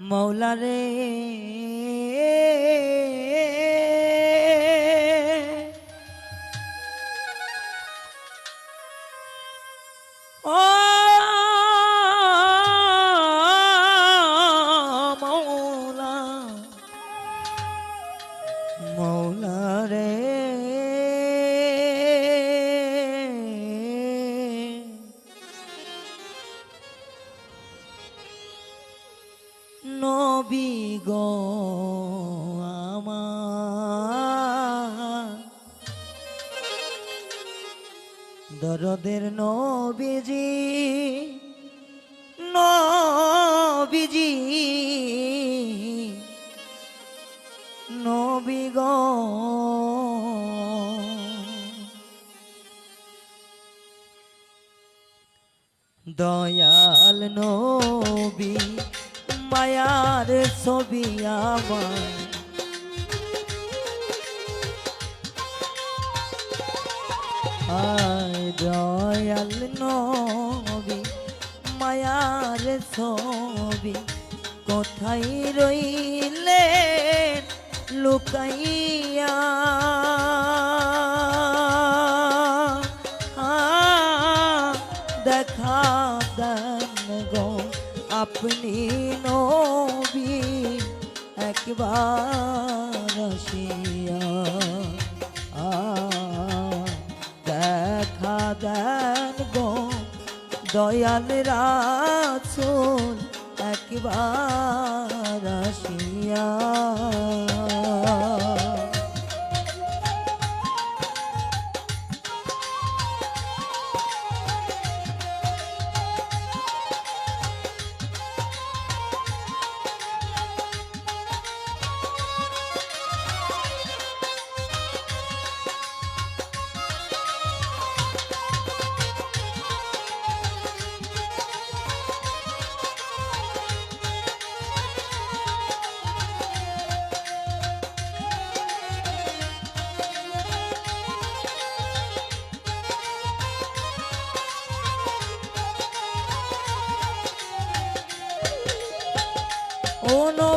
মৌলা রে। ও মৌলা। মৌলা রে। দরদের নবীজি নবীজি নবী গো। দয়াল নবী মায়ার ছবি আমার। আয় দয়াল নবী, মায়ার ছবি, কোথায় রইলে লুকাইয়া? দেখা দেন গো আপনি নবী, একবার আসিয়া দয়াল রাসুল একবার আসিয়া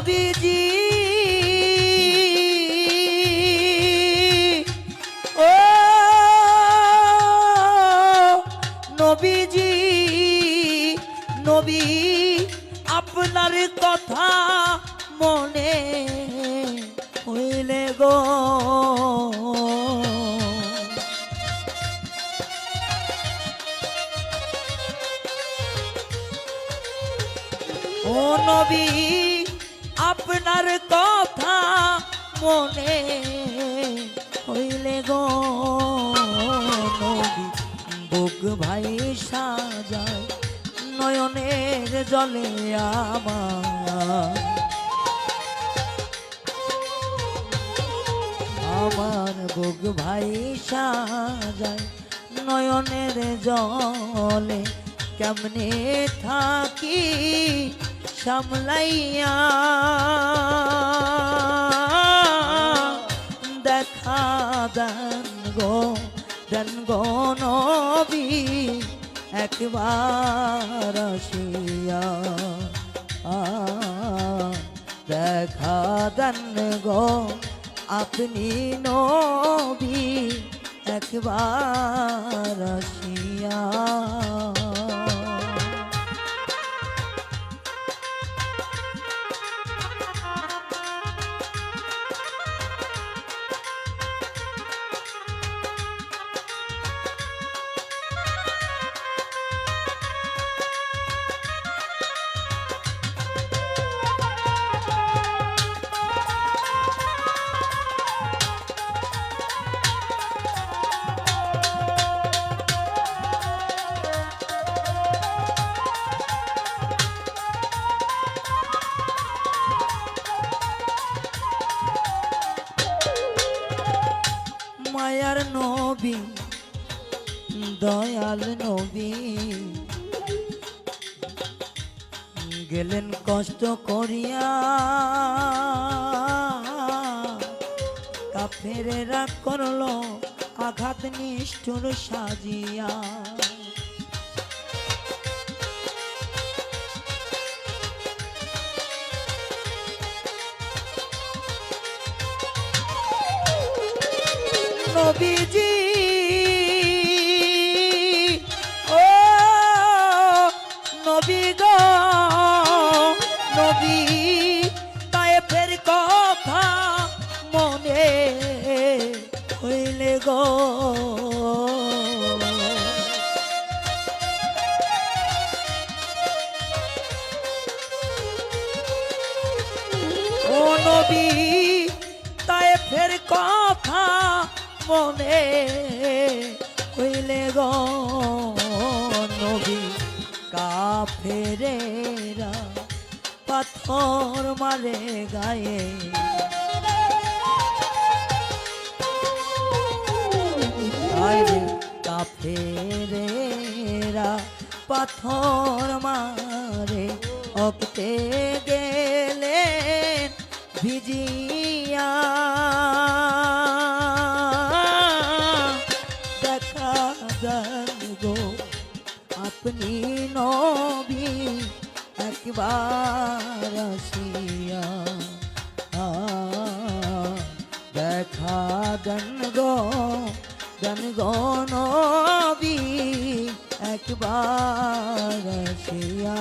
নবীজি ও নবীজি নবী আপনার কথা মনে হইলে গো। নবী মনে হইলে গো নবী, বুক ভাই সাজায় নয়নের জলে আমার। আমার বুক ভাই সাজায় নয়নের জলে কেমনে থাকি সামলাইয়া দেন গো দেন গো নবী একবার আসিয়া দেখা দেন গো আপনি নবী একবার আসিয়া দয়াল নবী। গেলেন কষ্ট করিয়া। কাফেরেরা করল আঘাত নিষ্ঠুর সাজিয়া। নবীজি গো। ও তাই ফের কথা মনে হইলে গো নবী কাফেরেরা পাথর মারে গায়ে। আরে কাফেরেরা পাথর মারে। অকতে গেলেন ভিজিয়া। দেখা দেন গো আপনি নবী একবার আসিয়া। দেন গো নবী একবার আসিয়া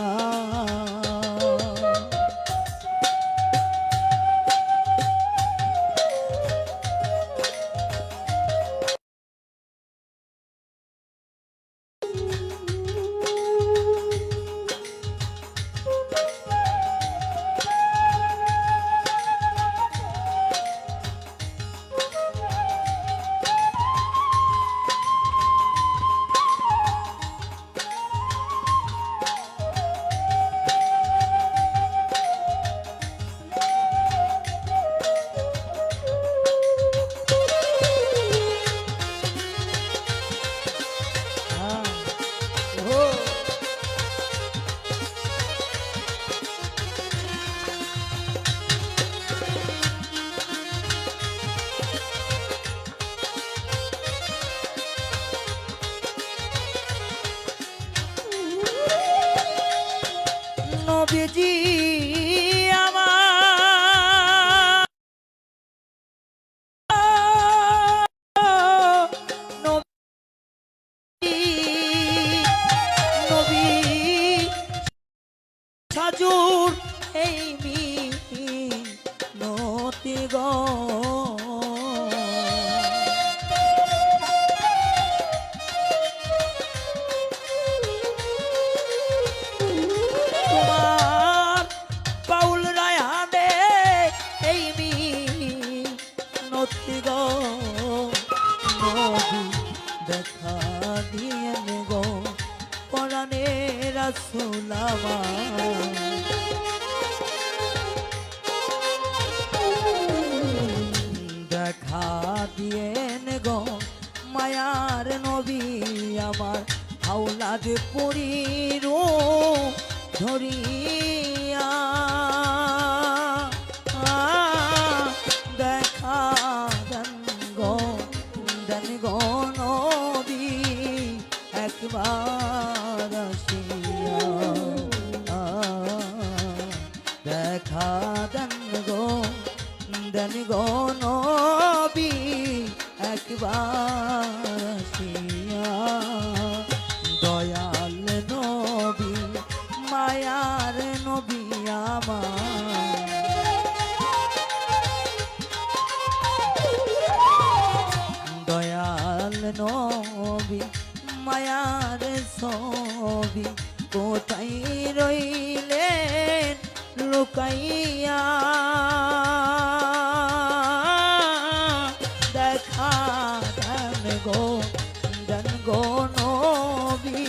সাজুর এই মি নতি গো। দেখা দিয়ে গো পরাণে রাসুলামা দেখা দিয়ে গো মায়ার নবী আমার হাওলাদ পুরীর ধরিয়া একবার আসিয়া দেখা দেন গো দেন গো নবী, একবার আসিয়া, দয়াল নবী, মায়ার নবী আমার। দয়াল নবী মায়ার ছবি কোথায় রইলেন? লুকাইয়া দেখা দেন গো দেন গো নবী,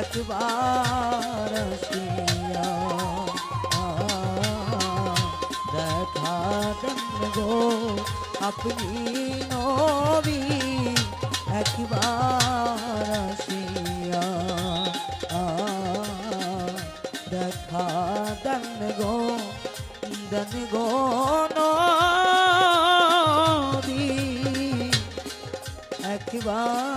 একবার আসিয়া। দেখা দেন গো, আপনি নবী একবার আসিয়া দেখা দেন গো দেন গো নদী। একবার